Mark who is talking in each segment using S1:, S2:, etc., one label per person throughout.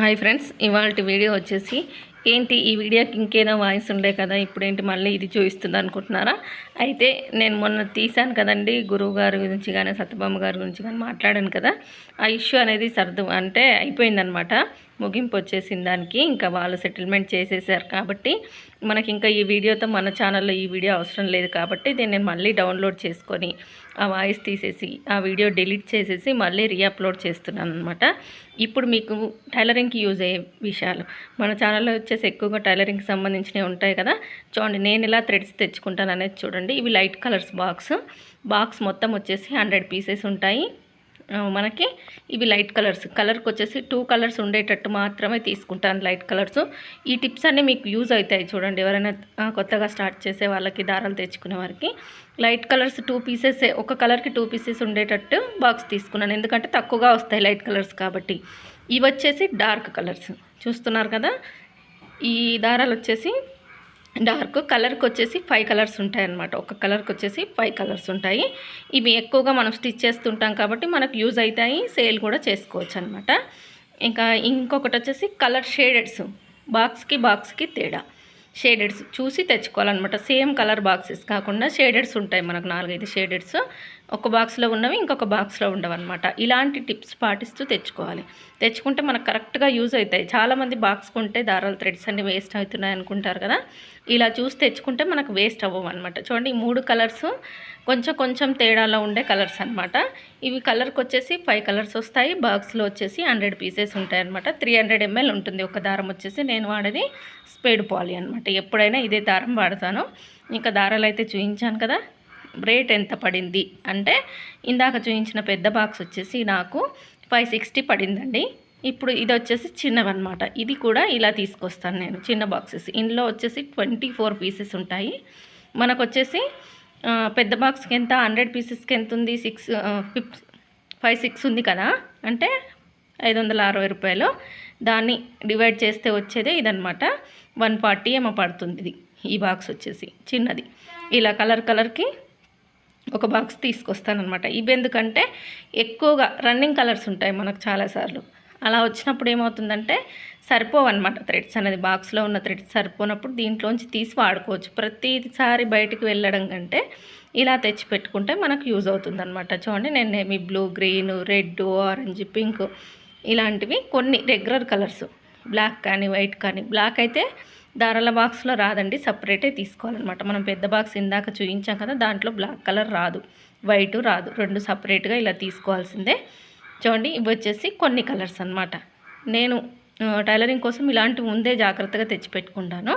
S1: Hi friends ఇవాళ video వచ్చేసి ఏంటి ఈ వీడియోకి ఇంకేదో వాయిస్ ఉండే కదా ఇప్పుడేంటి మళ్ళీ ఇది చూపిస్తుంది అనుకుంటున్నారా? అయితే నేను మొన్న తీశాను కదండి గురువు గారి గురించి కానీ సత్యభామ గారి గురించి కానీ మాట్లాడాను కదా ఆ ఇష్యూ అనేది సర్దు అంటే అయిపోయిందనమాట. ముగింపు వచ్చేసింది దానికి ఇంకా వాళ్ళు సెటిల్మెంట్ చేసేసారు కాబట్టి మనకి ఇంకా ఈ వీడియోతో మన ఛానల్లో ఈ వీడియో అవసరం లేదు కాబట్టి దీన్ని నేను మళ్ళీ డౌన్లోడ్ చేసుకొని ఆ వాయిస్ తీసేసి ఆ వీడియో డిలీట్ చేసేసి మళ్ళీ రీఅప్లోడ్ చేస్తున్నాను అనమాట ఇప్పుడు మీకు టైలరింగ్కి యూజ్ అయ్యే విషయాలు. మన ఛానల్లో వచ్చేసి ఎక్కువగా టైలరింగ్కి సంబంధించినవి ఉంటాయి కదా. చూడండి నేను ఇలా థ్రెడ్స్ తెచ్చుకుంటాను అనేది చూడండి. ఇవి లైట్ కలర్స్ బాక్స్. బాక్స్ మొత్తం వచ్చేసి హండ్రెడ్ పీసెస్ ఉంటాయి. మనకి ఇవి లైట్ కలర్స్. కలర్కి వచ్చేసి టూ కలర్స్ ఉండేటట్టు మాత్రమే తీసుకుంటాను లైట్ కలర్స్. ఈ టిప్స్ అన్నీ మీకు యూజ్ అవుతాయి చూడండి. ఎవరైనా కొత్తగా స్టార్ట్ చేసే వాళ్ళకి దారాలు తెచ్చుకునే వారికి. లైట్ కలర్స్ టూ పీసెస్ ఒక కలర్కి టూ పీసెస్ ఉండేటట్టు బాక్స్ తీసుకున్నాను. ఎందుకంటే తక్కువగా వస్తాయి లైట్ కలర్స్ కాబట్టి. ఇవి వచ్చేసి డార్క్ కలర్స్. చూస్తున్నారు కదా? ఈ దారాలు వచ్చేసి డార్క్ కలర్కి వచ్చేసి ఫైవ్ కలర్స్ ఉంటాయి అన్నమాట ఒక కలర్కి వచ్చేసి ఫైవ్ కలర్స్ ఉంటాయి. ఇవి ఎక్కువగా మనం స్టిచ్ చేస్తుంటాం కాబట్టి మనకు యూజ్ అవుతాయి సేల్ కూడా చేసుకోవచ్చు అనమాట ఇంకా ఇంకొకటి వచ్చేసి కలర్ షేడెడ్స్. బాక్స్కి బాక్స్కి తేడా. షేడెడ్స్ చూసి తెచ్చుకోవాలన్నమాట. సేమ్ కలర్ బాక్సెస్ కాకుండా షేడెడ్స్ ఉంటాయి మనకు నాలుగైదు షేడెడ్స్. ఒక బాక్స్లో ఉన్నవి ఇంకొక బాక్స్లో ఉండవన్నమాట. ఇలాంటి టిప్స్ పాటిస్తూ తెచ్చుకోవాలి. తెచ్చుకుంటే మనకు కరెక్ట్గా యూజ్ అవుతాయి. చాలామంది బాక్స్ కొంటే దారాలు థ్రెడ్స్ అన్ని వేస్ట్ అవుతున్నాయి అనుకుంటారు కదా. ఇలా చూసి తెచ్చుకుంటే మనకు వేస్ట్ అవ్వవు అనమాట చూడండి ఈ మూడు కలర్స్ కొంచెం కొంచెం తేడాలో ఉండే కలర్స్ అనమాట ఇవి కలర్కి వచ్చేసి ఫైవ్ కలర్స్ వస్తాయి. బాక్స్లో వచ్చేసి హండ్రెడ్ పీసెస్ ఉంటాయి అనమాట త్రీ హండ్రెడ్ ఎంఎల్ ఉంటుంది. ఒక దారం వచ్చేసి నేను వాడేది స్పేడ్ పాలి అనమాట ఎప్పుడైనా ఇదే దారం వాడతాను. ఇంకా దారాలు అయితే చూపించాను కదా. రేట్ ఎంత పడింది? అంటే ఇందాక చూపించిన పెద్ద బాక్స్ వచ్చేసి నాకు ఫైవ్ సిక్స్టీ పడిందండి. ఇప్పుడు ఇది వచ్చేసి చిన్నవన్నమాట. ఇది కూడా ఇలా తీసుకొస్తాను నేను చిన్న బాక్సెస్ ఇందులో వచ్చేసి ట్వంటీ ఫోర్ పీసెస్ ఉంటాయి. మనకు వచ్చేసి పెద్ద బాక్స్కి ఎంత హండ్రెడ్ పీసెస్కి ఎంత ఉంది సిక్స్ ఫిఫ్ ఫైవ్ సిక్స్ ఉంది కదా? అంటే ఐదు వందల అరవై రూపాయలు. దాన్ని డివైడ్ చేస్తే వచ్చేదే ఇదనమాట వన్ ఫార్టీ ఏమో పడుతుంది ఇది. ఈ బాక్స్ వచ్చేసి చిన్నది. ఇలా కలర్ కలర్కి ఒక బాక్స్ తీసుకొస్తానమాట ఇవి ఎందుకంటే ఎక్కువగా రన్నింగ్ కలర్స్ ఉంటాయి మనకు చాలాసార్లు. అలా వచ్చినప్పుడు ఏమవుతుందంటే సరిపోవన్నమాట థ్రెడ్స్ అనేది. బాక్స్లో ఉన్న థ్రెడ్స్ సరిపోనప్పుడు దీంట్లోంచి తీసి వాడుకోవచ్చు. ప్రతిసారి బయటికి వెళ్ళడం కంటే ఇలా తెచ్చి పెట్టుకుంటే మనకు యూజ్ అవుతుంది అనమాట చూడండి నేను నేమి blue green red orange pink ఇలాంటివి కొన్ని రెగ్యులర్ కలర్స్ బ్లాక్ కానీ వైట్ కానీ. బ్లాక్ అయితే దారాల బాక్స్లో రాదండి. సపరేటే తీసుకోవాలన్నమాట. మనం పెద్ద బాక్స్ ఇందాక చూపించాం కదా దాంట్లో బ్లాక్ కలర్ రాదు. వైట్ రాదు. రెండు సపరేట్గా ఇలా తీసుకోవాల్సిందే. చూడండి ఇవి వచ్చేసి కొన్ని కలర్స్ అనమాట నేను టైలరింగ్ కోసం ఇలాంటివి ముందే జాగ్రత్తగా తెచ్చి పెట్టుకుంటాను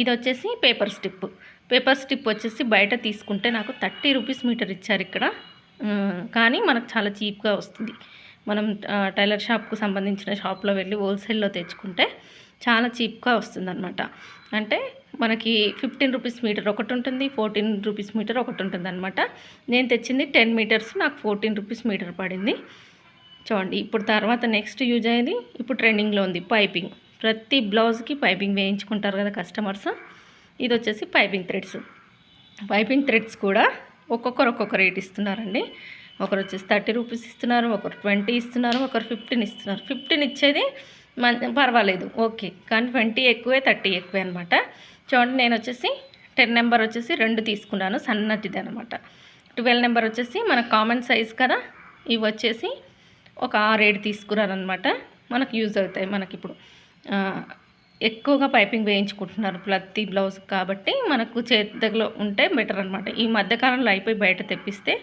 S1: ఇది వచ్చేసి పేపర్ స్టిప్. పేపర్ స్టిప్ వచ్చేసి బయట తీసుకుంటే నాకు థర్టీ రూపీస్ మీటర్ ఇచ్చారు ఇక్కడ. కానీ మనకు చాలా చీప్గా వస్తుంది. మనం టైలర్ షాప్కు సంబంధించిన షాప్లో వెళ్ళి హోల్సేల్లో తెచ్చుకుంటే చాలా చీప్గా వస్తుందన్నమాట. అంటే మనకి ఫిఫ్టీన్ రూపీస్ మీటర్ ఒకటి ఉంటుంది ఫోర్టీన్ రూపీస్ మీటర్ ఒకటి ఉంటుంది అనమాట నేను తెచ్చింది టెన్ మీటర్స్ నాకు ఫోర్టీన్ రూపీస్ మీటర్ పడింది. చూడండి ఇప్పుడు తర్వాత నెక్స్ట్ యూజ్ అయ్యేది ఇప్పుడు ట్రెండింగ్లో ఉంది పైపింగ్. ప్రతి బ్లౌజ్కి పైపింగ్ వేయించుకుంటారు కదా కస్టమర్స్. ఇది వచ్చేసి పైపింగ్ థ్రెడ్స్. పైపింగ్ థ్రెడ్స్ కూడా ఒక్కొక్కరు ఒక్కొక్క రేట్ ఇస్తున్నారండి. ఒకరు వచ్చేసి థర్టీ రూపీస్ ఇస్తున్నారు ఒకరు ట్వంటీ ఇస్తున్నారు ఒకరు ఫిఫ్టీన్ ఇస్తున్నారు. ఫిఫ్టీన్ ఇచ్చేది పర్వాలేదు. ఓకే. కానీ ట్వంటీ ఎక్కువే థర్టీ ఎక్కువే అనమాట చూడండి నేను వచ్చేసి టెన్ నెంబర్ వచ్చేసి రెండు తీసుకున్నాను సన్నటిది అనమాట ట్వెల్వ్ నెంబర్ వచ్చేసి మన కామన్ సైజ్ కదా ఇవి వచ్చేసి ఒక ఆరు ఏడు తీసుకున్నారనమాట మనకు యూజ్ అవుతాయి మనకి ఇప్పుడు ఎక్కువగా పైపింగ్ వేయించుకుంటున్నారు ప్రతి బ్లౌజ్ కాబట్టి మనకు చేతి దగ్గర ఉంటే బెటర్ అనమాట ఈ మధ్యకాలంలో అయిపోయి బయట తెప్పిస్తే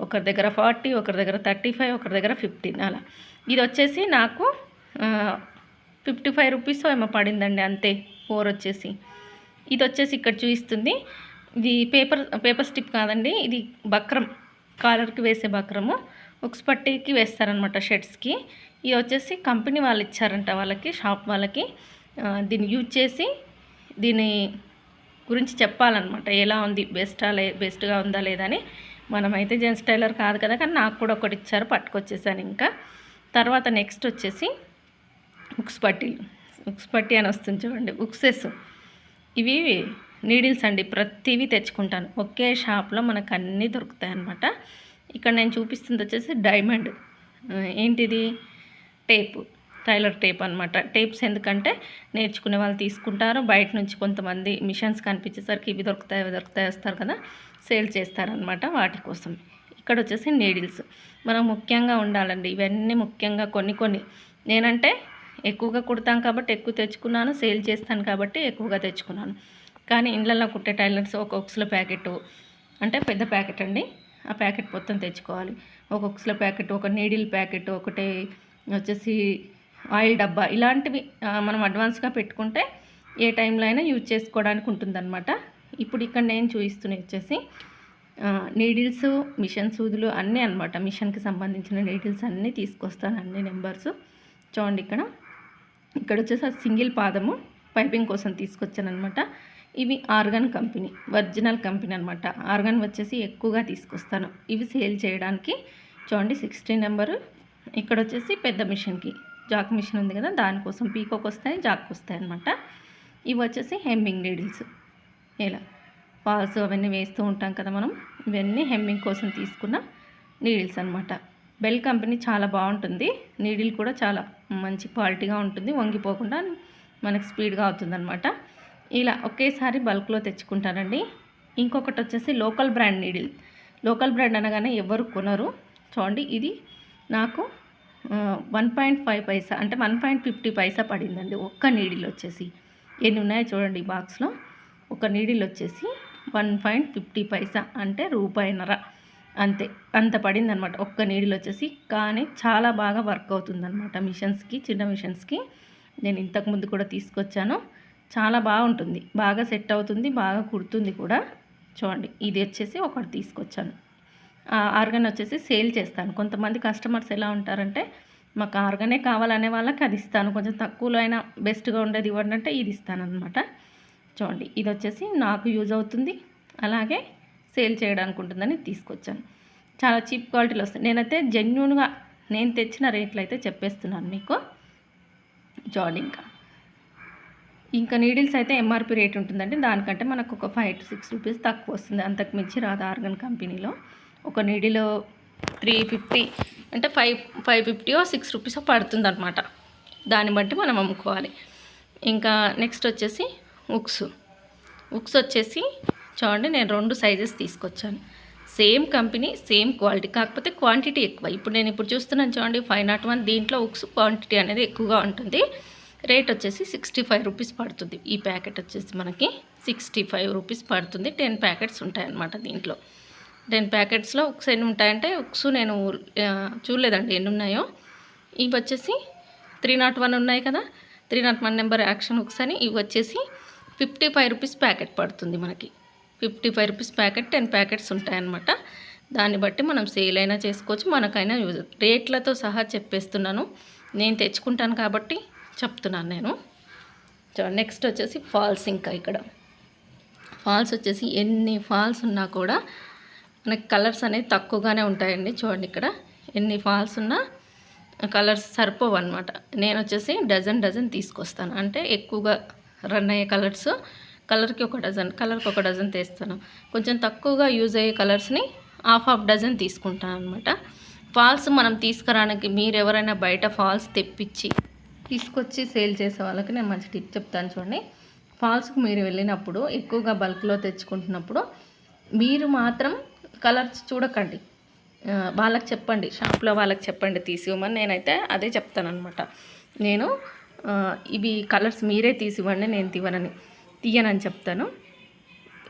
S1: ఒకరి దగ్గర ఫార్టీ ఒకరి దగ్గర థర్టీ ఫైవ్ ఒకరి దగ్గర ఫిఫ్టీన్ అలా. ఇది వచ్చేసి నాకు ఫిఫ్టీ ఫైవ్ రూపీస్ ఏమో పడిందండి అంతే. ఫోర్ వచ్చేసి. ఇది వచ్చేసి ఇక్కడ చూపిస్తుంది. ఇది పేపర్ పేపర్ స్టిప్ కాదండి ఇది బక్రం కాలర్కి వేసే బక్రము. ఉక్స్ పట్టీకి వేస్తారనమాట షర్ట్స్కి. ఇది వచ్చేసి కంపెనీ వాళ్ళు ఇచ్చారంట వాళ్ళకి షాప్ వాళ్ళకి. దీన్ని యూజ్ చేసి దీని గురించి చెప్పాలన్నమాట. ఎలా ఉంది బెస్టా లే బెస్ట్గా ఉందా లేదా అని. మనమైతే జెంట్స్ టైలర్ కాదు కదా కానీ నాకు కూడా ఒకటి ఇచ్చారు పట్టుకొచ్చేసాను ఇంకా. తర్వాత నెక్స్ట్ వచ్చేసి ఉక్స్ పట్టీలు ఉక్స్ పట్టీ అని వస్తుంది చూడండి ఉక్సెస్. ఇవి నీడిల్స్ అండి ప్రతివి తెచ్చుకుంటాను. ఒకే షాప్లో మనకు అన్నీ దొరుకుతాయి అన్నమాట. ఇక్కడ నేను చూపిస్తుంది వచ్చేసి డైమండ్. ఏంటిది? టేపు టైలర్ టేప్ అనమాట టేప్స్ ఎందుకంటే నేర్చుకునే వాళ్ళు తీసుకుంటారు. బయట నుంచి కొంతమంది మిషన్స్ కనిపించేసరికి ఇవి దొరుకుతాయి అవి దొరుకుతాయి వస్తారు కదా సేల్ చేస్తారనమాట వాటి కోసం. ఇక్కడ వచ్చేసి నీడిల్స్. మనం ముఖ్యంగా ఉండాలండి ఇవన్నీ ముఖ్యంగా కొన్ని కొన్ని. నేనంటే ఎక్కువగా కుడతాం కాబట్టి ఎక్కువ తెచ్చుకున్నాను సేల్ చేస్తాను కాబట్టి ఎక్కువగా తెచ్చుకున్నాను. కానీ ఇండ్లలో కుట్టే టైలర్స్ ఒక ఒక్స్ల ప్యాకెట్ అంటే పెద్ద ప్యాకెట్ అండి. ఆ ప్యాకెట్ మొత్తం తెచ్చుకోవాలి. ఒక ఒక్స్ల ప్యాకెట్ ఒక నీడిల్ ప్యాకెట్ ఒకటి వచ్చేసి ఆయిల్ డబ్బా ఇలాంటివి మనం అడ్వాన్స్గా పెట్టుకుంటే ఏ టైంలో అయినా యూజ్ చేసుకోవడానికి ఉంటుందన్నమాట. ఇప్పుడు ఇక్కడ నేను చూపిస్తున్నాయి వచ్చేసి నీడిల్స్ మిషన్ సూదులు అన్నీ అనమాట మిషన్కి సంబంధించిన నీడిల్స్ అన్నీ తీసుకొస్తాను అన్ని నెంబర్స్. చూడండి ఇక్కడ. ఇక్కడ వచ్చేసి ఆ సింగిల్ పాదము పైపింగ్ కోసం తీసుకొచ్చాను అనమాట ఇవి ఆర్గాన్ కంపెనీ ఒరిజినల్ కంపెనీ అనమాట ఆర్గాన్ వచ్చేసి ఎక్కువగా తీసుకొస్తాను. ఇవి సేల్ చేయడానికి చూడండి సిక్స్టీ నెంబరు. ఇక్కడ వచ్చేసి పెద్ద మిషన్కి. జాక్ మిషన్ ఉంది కదా దానికోసం పీకోకి వస్తాయి జాక్ వస్తాయి అనమాట ఇవి వచ్చేసి హెమ్మింగ్ నీడిల్స్. ఇలా ఫాల్స్ అవన్నీ వేస్తూ ఉంటాం కదా మనం. ఇవన్నీ హెమ్మింగ్ కోసం తీసుకున్న నీడిల్స్ అనమాట బెల్ కంపెనీ చాలా బాగుంటుంది. నీడిల్ కూడా చాలా మంచి క్వాలిటీగా ఉంటుంది. వంగిపోకుండా మనకు స్పీడ్గా అవుతుందన్నమాట. ఇలా ఒకేసారి బల్క్లో తెచ్చుకుంటానండి. ఇంకొకటి వచ్చేసి local brand needle. Local brand అనగానే ఎవరు కొనరు. చూడండి ఇది నాకు వన్ పాయింట్ ఫైవ్ పైసా అంటే వన్ పాయింట్ ఫిఫ్టీ పైసా పడిందండి. ఒక్క నీడిల్ వచ్చేసి. ఎన్ని ఉన్నాయో చూడండి బాక్స్లో. ఒక నీడిల్ వచ్చేసి వన్ పాయింట్ ఫిఫ్టీ పైసా అంటే రూపాయిన్నర. అంతే అంత పడింది అనమాట ఒక్క నీడిల్ వచ్చేసి. కానీ చాలా బాగా వర్క్ అవుతుందన్నమాట మిషన్స్కి చిన్న మిషన్స్కి. నేను ఇంతకుముందు కూడా తీసుకొచ్చాను. చాలా బాగుంటుంది. బాగా సెట్ అవుతుంది బాగా కుడుతుంది కూడా. చూడండి ఇది వచ్చేసి ఒకటి తీసుకొచ్చాను. ఆర్గన్ వచ్చేసి సేల్ చేస్తాను. కొంతమంది కస్టమర్స్ ఎలా ఉంటారంటే మాకు ఆర్గనే కావాలనే వాళ్ళకి అది ఇస్తాను. కొంచెం తక్కువలో అయినా బెస్ట్గా ఉండేది ఇవ్వండి అంటే ఇది ఇస్తాను అనమాట చూడండి ఇది వచ్చేసి నాకు యూజ్ అవుతుంది. అలాగే సేల్ చేయడానికి ఉంటుందని తీసుకొచ్చాను. చాలా చీప్ క్వాలిటీలో వస్తాయి. నేనైతే జెన్యున్గా నేను తెచ్చిన రేట్లు అయితే చెప్పేస్తున్నాను మీకు. చూడండి ఇంకా. ఇంకా నీడిల్స్ అయితే ఎంఆర్పి రేట్ ఉంటుందండి. దానికంటే మనకు ఒక ఫైవ్ టు సిక్స్ రూపీస్ తక్కువ వస్తుంది. అంతకు మించి రాదు ఆర్గన్ కంపెనీలో. ఒక నీడిలో త్రీ ఫిఫ్టీ అంటే ఫైవ్ ఫైవ్ ఫిఫ్టీయో సిక్స్ రూపీసో పడుతుంది అనమాట దాన్ని బట్టి మనం అమ్ముకోవాలి. ఇంకా నెక్స్ట్ వచ్చేసి ఉక్స్. ఉక్స్ వచ్చేసి చూడండి నేను రెండు సైజెస్ తీసుకొచ్చాను. సేమ్ కంపెనీ సేమ్ క్వాలిటీ కాకపోతే క్వాంటిటీ ఎక్కువ. ఇప్పుడు నేను ఇప్పుడు చూస్తున్నాను చూడండి ఫైవ్ నాట్ వన్ దీంట్లో ఉక్స్ క్వాంటిటీ అనేది ఎక్కువగా ఉంటుంది. రేట్ వచ్చేసి సిక్స్టీ ఫైవ్ రూపీస్ పడుతుంది. ఈ ప్యాకెట్ వచ్చేసి మనకి సిక్స్టీ ఫైవ్ రూపీస్ పడుతుంది. టెన్ ప్యాకెట్స్ ఉంటాయన్నమాట దీంట్లో. టెన్ ప్యాకెట్స్లో ఉక్స్ ఎన్ని ఉంటాయంటే ఉక్స్ నేను చూడలేదండి ఎన్ని ఉన్నాయో. ఇవి వచ్చేసి త్రీ నాట్ వన్ ఉన్నాయి కదా. Three nought one number action hooks అని ఇవి వచ్చేసి ఫిఫ్టీ ఫైవ్ రూపీస్ ప్యాకెట్ పడుతుంది మనకి. Fifty five rupees packet ten packets ఉంటాయన్నమాట. దాన్ని బట్టి మనం సేల్ అయినా చేసుకోవచ్చు మనకైనా యూజ్ రేట్లతో సహా చెప్పేస్తున్నాను. నేను తెచ్చుకుంటాను కాబట్టి చెప్తున్నాను నేను. నెక్స్ట్ వచ్చేసి ఫాల్స్ ఇంకా ఇక్కడ. ఫాల్స్ వచ్చేసి ఎన్ని ఫాల్స్ ఉన్నా కూడా మనకి కలర్స్ అనేవి తక్కువగానే ఉంటాయండి చూడండి ఇక్కడ. ఎన్ని ఫాల్స్ ఉన్నా కలర్స్ సరిపోవు అనమాట నేను వచ్చేసి డజన్ డజన్ తీసుకొస్తాను. అంటే ఎక్కువగా రన్ అయ్యే కలర్స్ కలర్కి ఒక డజన్ కలర్కి ఒక డజన్ తీస్తాను. కొంచెం తక్కువగా యూజ్ అయ్యే కలర్స్ని హాఫ్ హాఫ్ డజన్ తీసుకుంటాను అనమాట ఫాల్స్ మనం తీసుకురానికి మీరు ఎవరైనా బయట ఫాల్స్ తెప్పించి తీసుకొచ్చి సేల్ చేసే వాళ్ళకి నేను మంచి టిప్ చెప్తాను చూడండి. ఫాల్స్కి మీరు వెళ్ళినప్పుడు ఎక్కువగా బల్క్లో తెచ్చుకుంటున్నప్పుడు మీరు మాత్రం కలర్స్ చూడకండి. వాళ్ళకి చెప్పండి. షాప్లో వాళ్ళకి చెప్పండి తీసివ్వమని నేనైతే అదే చెప్తానమాట నేను ఇవి కలర్స్ మీరే తీసివ్వండి నేను తీవనని తీయనని చెప్తాను.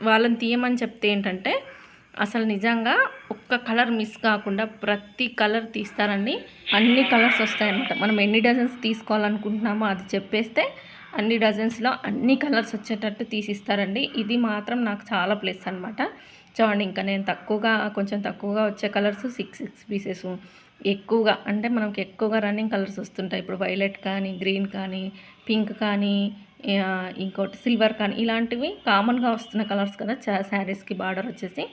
S1: వాళ్ళని తీయమని చెప్తే ఏంటంటే అసలు నిజంగా ఒక్క కలర్ మిస్ కాకుండా ప్రతి కలర్ తీస్తారండి. అన్ని కలర్స్ వస్తాయన్నమాట. మనం ఎన్ని డజన్స్ తీసుకోవాలనుకుంటున్నామో అది చెప్పేస్తే అన్ని డజన్స్లో అన్ని కలర్స్ వచ్చేటట్టు తీసిస్తారండి. ఇది మాత్రం నాకు చాలా ప్లస్ అనమాట చూడండి ఇంకా నేను తక్కువగా కొంచెం తక్కువగా వచ్చే కలర్స్ సిక్స్ సిక్స్ పీసెస్. ఎక్కువగా అంటే మనకి ఎక్కువగా రన్నింగ్ కలర్స్ వస్తుంటాయి. ఇప్పుడు వైలెట్ కానీ గ్రీన్ కానీ పింక్ కానీ ఇంకోటి సిల్వర్ కానీ ఇలాంటివి కామన్గా వస్తున్న కలర్స్ కదా శారీస్కి బార్డర్ వచ్చేసి.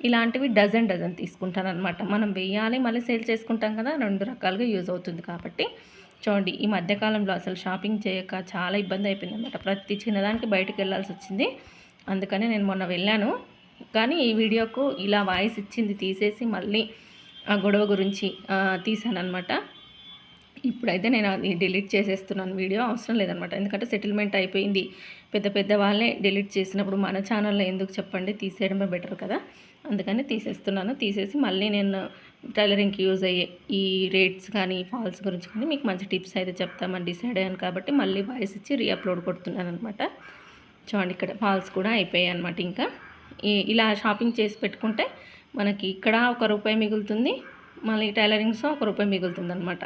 S1: ఇలాంటివి డజన్ డజన్ తీసుకుంటాను అనమాట మనం వేయాలి మళ్ళీ సేల్ చేసుకుంటాం కదా రెండు రకాలుగా యూజ్ అవుతుంది కాబట్టి. చూడండి ఈ మధ్యకాలంలో అసలు షాపింగ్ చేయక చాలా ఇబ్బంది అయిపోయింది అనమాట ప్రతి చిన్నదానికి బయటకు వెళ్ళాల్సి వచ్చింది. అందుకని నేను మొన్న వెళ్ళాను. కానీ ఈ వీడియోకు ఇలా వాయిస్ ఇచ్చింది తీసేసి మళ్ళీ ఆ గొడవ గురించి తీసాను అనమాట ఇప్పుడైతే నేను అది డిలీట్ చేసేస్తున్నాను. వీడియో అవసరం లేదనమాట ఎందుకంటే సెటిల్మెంట్ అయిపోయింది. పెద్ద పెద్ద వాళ్ళే డిలీట్ చేసినప్పుడు మన ఛానల్లో ఎందుకు చెప్పండి? తీసేయడమే బెటర్ కదా. అందుకని తీసేస్తున్నాను. తీసేసి మళ్ళీ నేను టైలరింగ్కి యూజ్ అయ్యే ఈ రేట్స్ కానీ ఫాల్స్ గురించి కానీ మీకు మంచి టిప్స్ అయితే చెప్తామని డిసైడ్ అయ్యాను కాబట్టి మళ్ళీ వాయిస్ ఇచ్చి రీఅప్లోడ్ కొడుతున్నాను అనమాట చూడండి ఇక్కడ ఫాల్స్ కూడా అయిపోయాయి అనమాట ఇంకా. ఇలా షాపింగ్ చేసి పెట్టుకుంటే మనకి ఇక్కడ ఒక రూపాయి మిగులుతుంది. మళ్ళీ టైలరింగ్స్ ఒక రూపాయి మిగులుతుంది అనమాట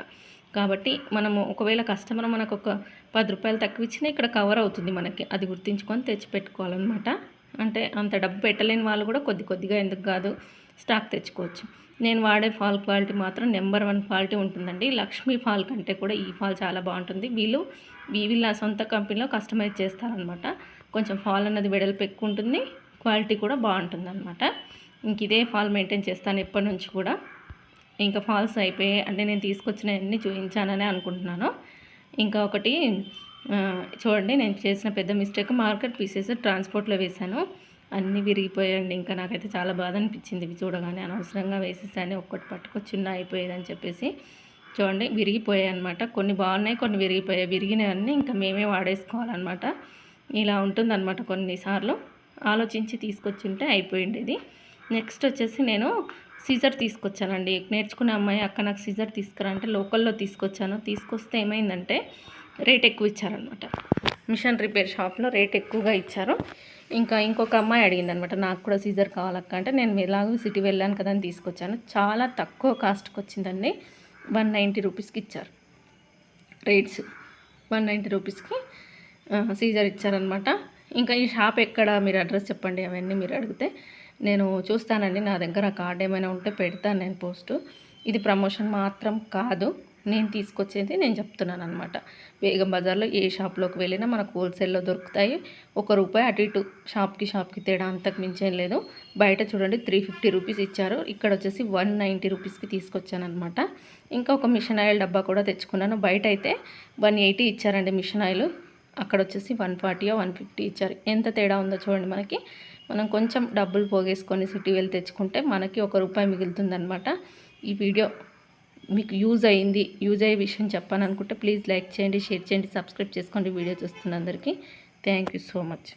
S1: కాబట్టి మనము ఒకవేళ కస్టమర్ మనకు ఒక పది రూపాయలు తక్కువ ఇచ్చినా ఇక్కడ కవర్ అవుతుంది మనకి. అది గుర్తించుకొని తెచ్చిపెట్టుకోవాలన్నమాట. అంటే అంత డబ్బు పెట్టలేని వాళ్ళు కూడా కొద్ది కొద్దిగా ఎందుకు కాదు స్టాక్ తెచ్చుకోవచ్చు. నేను వాడే ఫాల్ క్వాలిటీ మాత్రం నెంబర్ వన్ క్వాలిటీ ఉంటుందండి. లక్ష్మీ ఫాల్ కంటే కూడా ఈ ఫాల్ చాలా బాగుంటుంది. వీళ్ళు వీ- వీళ్ళ సొంత కంపెనీలో కస్టమైజ్ చేస్తారనమాట కొంచెం ఫాల్ అన్నది వెడల్పు ఎక్కువ ఉంటుంది క్వాలిటీ కూడా బాగుంటుంది అనమాట ఇంక ఇదే ఫాల్ మెయింటైన్ చేస్తాను ఎప్పటి నుంచి కూడా. ఇంకా ఫాల్స్ అయిపోయాయి అంటే నేను తీసుకొచ్చినవన్నీ చూపించానని అనుకుంటున్నాను. ఇంకా ఒకటి చూడండి నేను చేసిన పెద్ద మిస్టేక్ మార్కెట్ పీసెస్ ట్రాన్స్పోర్ట్లో వేశాను. అన్నీ విరిగిపోయాయండి. ఇంకా నాకైతే చాలా బాధ అనిపించింది ఇవి చూడగానే. అనవసరంగా వేసేసాను ఒక్కటి పట్టుకొచ్చిన అయిపోయేదని చెప్పేసి. చూడండి విరిగిపోయాయి అనమాట కొన్ని బాగున్నాయి కొన్ని విరిగిపోయాయి. విరిగినవన్నీ ఇంకా మేమే వాడేసుకోవాలన్నమాట. ఇలా ఉంటుందన్నమాట కొన్నిసార్లు. ఆలోచించి తీసుకొచ్చుంటే అయిపోయింది ఇది నెక్స్ట్ వచ్చేసి నేను సీజర్ తీసుకొచ్చానండి. నేర్చుకునే అమ్మాయి అక్క నాకు సీజర్ తీసుకురా అంటే లోకల్లో తీసుకొచ్చాను. తీసుకొస్తే ఏమైందంటే రేట్ ఎక్కువ ఇచ్చారనమాట మిషన్ రిపేర్ షాప్లో రేట్ ఎక్కువగా ఇచ్చారు. ఇంకా ఇంకొక అమ్మాయి అడిగింది అనమాట నాకు కూడా సీజర్ కావాలక్క అంటే నేను ఎలాగో సిటీ వెళ్ళాను కదా అని తీసుకొచ్చాను. చాలా తక్కువ కాస్ట్కి వచ్చిందండి. వన్ నైంటీ రూపీస్కి ఇచ్చారు. రేట్స్ వన్ నైంటీ రూపీస్కి సీజర్ ఇచ్చారనమాట ఇంకా ఈ షాప్ ఎక్కడ? మీరు అడ్రస్ చెప్పండి అవన్నీ మీరు అడిగితే. నేను చూస్తానండి నా దగ్గర కార్డ్ ఏమైనా ఉంటే పెడతాను నేను పోస్టు. ఇది ప్రమోషన్ మాత్రం కాదు నేను తీసుకొచ్చేది నేను చెప్తున్నాను అనమాట బేగం బజార్లో ఏ షాప్లోకి వెళ్ళినా మనకు హోల్సేల్లో దొరుకుతాయి. ఒక రూపాయి అటు ఇటు షాప్కి షాప్కి తేడా అంతకు మించేం లేదు. బయట చూడండి త్రీ ఫిఫ్టీ రూపీస్ ఇచ్చారు. ఇక్కడ వచ్చేసి వన్ నైంటీ రూపీస్కి తీసుకొచ్చాను అనమాట ఇంకా ఒక మిషన్ ఆయిల్ డబ్బా కూడా తెచ్చుకున్నాను. బయట అయితే వన్ ఎయిటీ ఇచ్చారండి మిషన్ ఆయిల్. అక్కడ వచ్చేసి వన్ ఫార్టీయో వన్ ఫిఫ్టీ ఇచ్చారు. ఎంత తేడా ఉందో చూడండి మనకి. మనం కొంచెం డబ్బులు పోగేసుకొని సిటీ వెళ్ళి తెచ్చుకుంటే మనకి ఒక రూపాయి మిగులుతుందనమాట ఈ వీడియో మీకు యూజ్ అయింది యూజ్ అయ్యే విషయం చెప్పాలనుకుంటే ప్లీజ్ లైక్ చేయండి షేర్ చేయండి సబ్స్క్రైబ్ చేసుకోండి వీడియో చూస్తున్న అందరికీ. Thank you so much.